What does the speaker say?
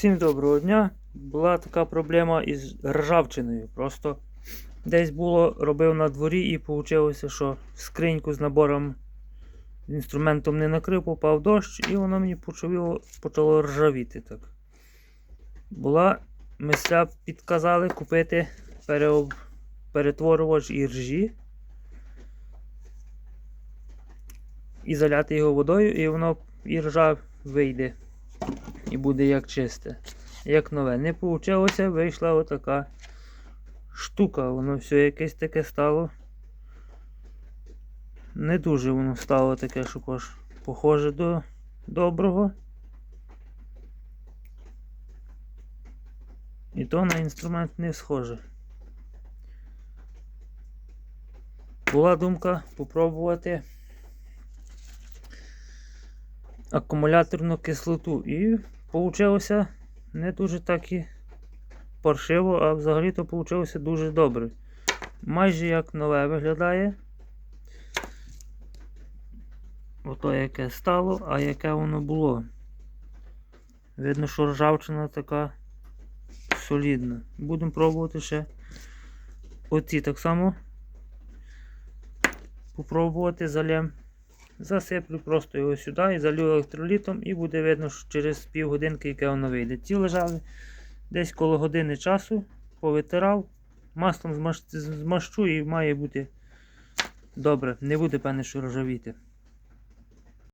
Всім доброго дня. Була така проблема із ржавчиною. Просто десь було, робив на дворі і вийшло, що скриньку з набором інструментом не накрив, попав дощ, і воно мені почало, почало ржавіти. так. Була, мисля підказали купити переоб... перетворювач іржі і заляти його водою, і воно іржа вийде і буде як чисте, як нове. Не вийшло, вийшла отака штука. Воно все якесь таке стало. Не дуже воно стало таке, щоб аж похоже до доброго. І то на інструмент не схоже. Була думка попробувати акумуляторну кислоту. І вийшло не дуже так і паршиво, а взагалі-то вийшло дуже добре. Майже як нове виглядає. Ото яке стало, а яке воно було. Видно, що ржавчина така солідна. Будемо пробувати ще оці так само попробувати залєм. Засиплю просто його сюди і залю електролітом, і буде видно, що через півгодинки, яке воно вийде. Ці лежали десь коло години часу, повитирав, маслом змащу і має бути добре. Не буде певне, що ржавіти.